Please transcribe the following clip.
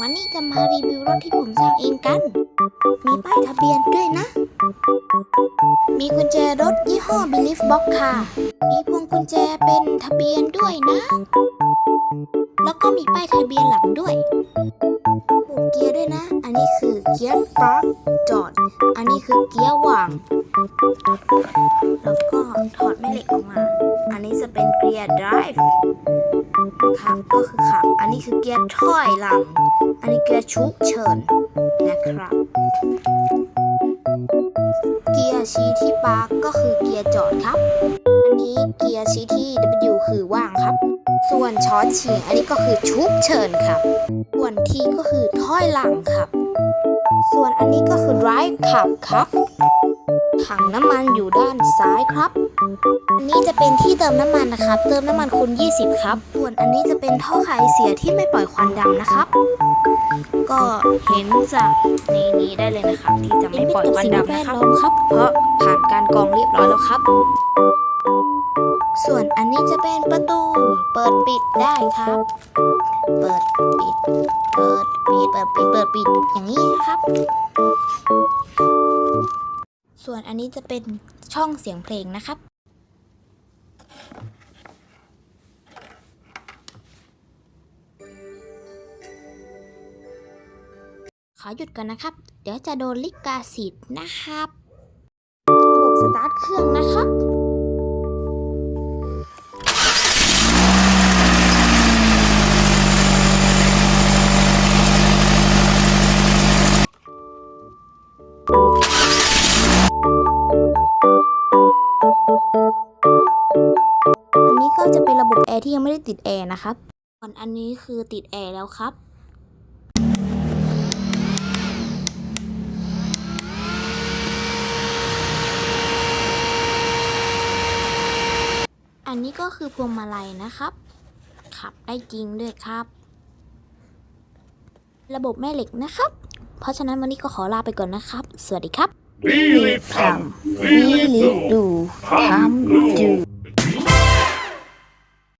วันนี้จะมารีวิวรถที่ผมสร้างเองกัน มีป้ายทะเบียนด้วยนะ มีกุญแจรถยี่ห้อ Belief Box ค่ะ มีพวงกุญแจเป็นทะเบียนด้วยนะ แล้วก็มีป้ายทะเบียนหลังด้วย ปุ่มเกียร์ด้วยนะ อันนี้คือเกียร์ปาร์กจอด อันนี้คือเกียร์วาง แล้วก็ถอดแม่เหล็กออกมา อันนี้จะเป็นเกียร์ drive นะครับก็คือขับ อันนี้คือเกียร์ถอยหลัง อันนี้เกียร์ฉุกเฉินนะครับ เกียร์ชี้ที่ปาร์กก็คือเกียร์จอดครับ อันนี้เกียร์ชี้ที่ W คือว่างครับ ส่วนช้อนเฉียงอันนี้ก็คือฉุกเฉินครับ ส่วน T ก็คือถอยหลังครับ ส่วนอันนี้ก็คือ drive ขับครับ ถังน้ำมันอยู่ด้านซ้ายครับ อันนี้จะเป็นที่เติมน้ำมันนะครับ เติมน้ำมันคูณ20 ครับ ส่วนอันนี้จะเป็นท่อไขเสียที่ไม่ปล่อยควันดำนะครับ ก็เห็นจากในนี้ได้เลยนะครับ ที่จะไม่ปล่อยควันดำนะครับครับ เพราะผ่านการกรองเรียบร้อยแล้วครับ ส่วนอันนี้จะเป็นประตูเปิดปิดได้ครับ เปิดปิด เปิดปิด เปิดปิด เปิดปิด อย่างนี้นะครับ ส่วนอันนี้จะเป็นช่องเสียงเพลงนะครับ ขอหยุดก่อนนะครับ เดี๋ยวจะโดนลิกาสิทธ์นะครับ ระบบสตาร์ทเครื่องนะครับ แอร์ที่ยังไม่ได้ติดแอร์นะครับส่วนอันนี้คือติดแอร์แล้วครับอันนี้ก็คือพวงมาลัยนะครับ ขับได้จริงด้วยครับ ระบบแม่เหล็กนะครับ เพราะฉะนั้นวันนี้ก็ขอลาไปก่อนนะครับ สวัสดีครับ We live ทำ we live do ทำ do